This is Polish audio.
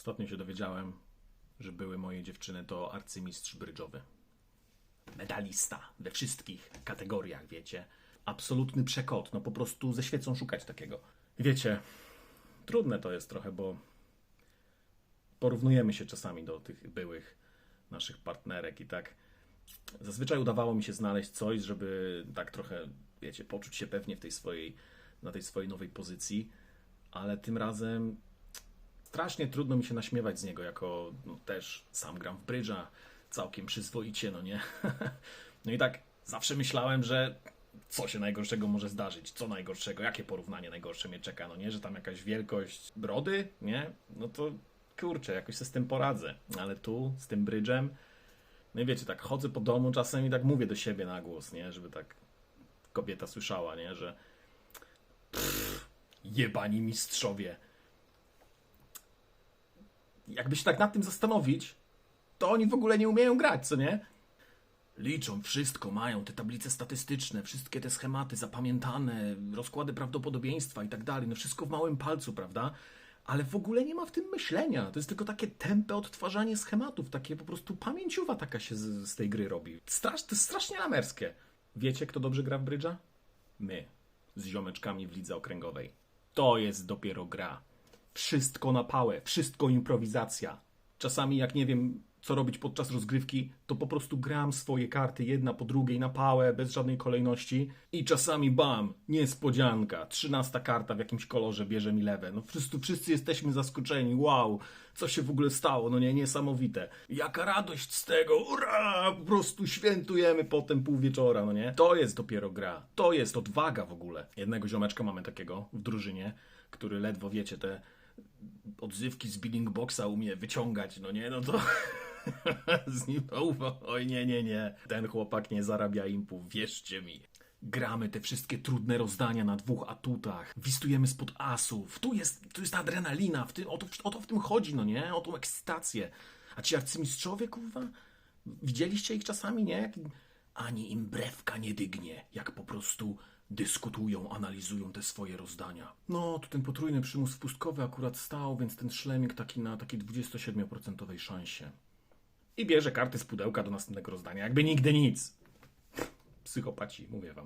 Ostatnio się dowiedziałem, że były moje dziewczyny to arcymistrz brydżowy. Medalista we wszystkich kategoriach, wiecie. Absolutny przekot, no po prostu ze świecą szukać takiego. Wiecie, trudne to jest trochę, bo porównujemy się czasami do tych byłych naszych partnerek i tak zazwyczaj udawało mi się znaleźć coś, żeby tak trochę, wiecie, poczuć się pewnie w tej swojej, na tej swojej nowej pozycji, ale tym razem strasznie trudno mi się naśmiewać z niego, jako no, też sam gram w brydża całkiem przyzwoicie, no nie? No i tak zawsze myślałem, że co się najgorszego może zdarzyć, co najgorszego, jakie porównanie najgorsze mnie czeka, no nie? Że tam jakaś wielkość brody, nie? No to kurczę, jakoś się z tym poradzę, ale tu, z tym brydżem, no i wiecie, tak chodzę po domu czasem i tak mówię do siebie na głos, nie? Żeby tak kobieta słyszała, nie? Że pff, jebani mistrzowie. Jakby się tak nad tym zastanowić, to oni w ogóle nie umieją grać, co nie? Liczą wszystko, mają te tablice statystyczne, wszystkie te schematy zapamiętane, rozkłady prawdopodobieństwa i tak dalej. No wszystko w małym palcu, prawda? Ale w ogóle nie ma w tym myślenia. To jest tylko takie tempe odtwarzanie schematów, takie po prostu pamięciowa taka się z, z tej gry robi. Strasz, to jest strasznie lamerskie. Wiecie, kto dobrze gra w brydża? My, z ziomeczkami w lidze okręgowej. To jest dopiero gra. Wszystko na pałę, wszystko improwizacja. Czasami jak nie wiem, co robić podczas rozgrywki, to po prostu gram swoje karty jedna po drugiej na pałę, bez żadnej kolejności i czasami bam, niespodzianka, trzynasta karta w jakimś kolorze bierze mi lewe. No wszyscy, wszyscy jesteśmy zaskoczeni, wow, co się w ogóle stało, no nie, niesamowite. Jaka radość z tego, ura, po prostu świętujemy potem pół wieczora, no nie. To jest dopiero gra, to jest odwaga w ogóle. Jednego ziomeczka mamy takiego w drużynie, który ledwo, wiecie, te odzywki z billing boxa umie wyciągać, no nie, no to z nim, oj nie, nie, nie, ten chłopak nie zarabia impu, wierzcie mi. Gramy te wszystkie trudne rozdania na dwóch atutach, wistujemy spod asów, tu jest, tu jest adrenalina, w tym, o, to, o to w tym chodzi, no nie, o tą ekscytację. A ci arcymistrzowie, kurwa, widzieliście ich czasami, nie? Ani im brewka nie dygnie, jak po prostu dyskutują, analizują te swoje rozdania. No, tu ten potrójny przymus wpustkowy akurat stał, więc ten szlemik taki na takiej 27% szansie. I bierze karty z pudełka do następnego rozdania, jakby nigdy nic. Psychopaci, mówię wam.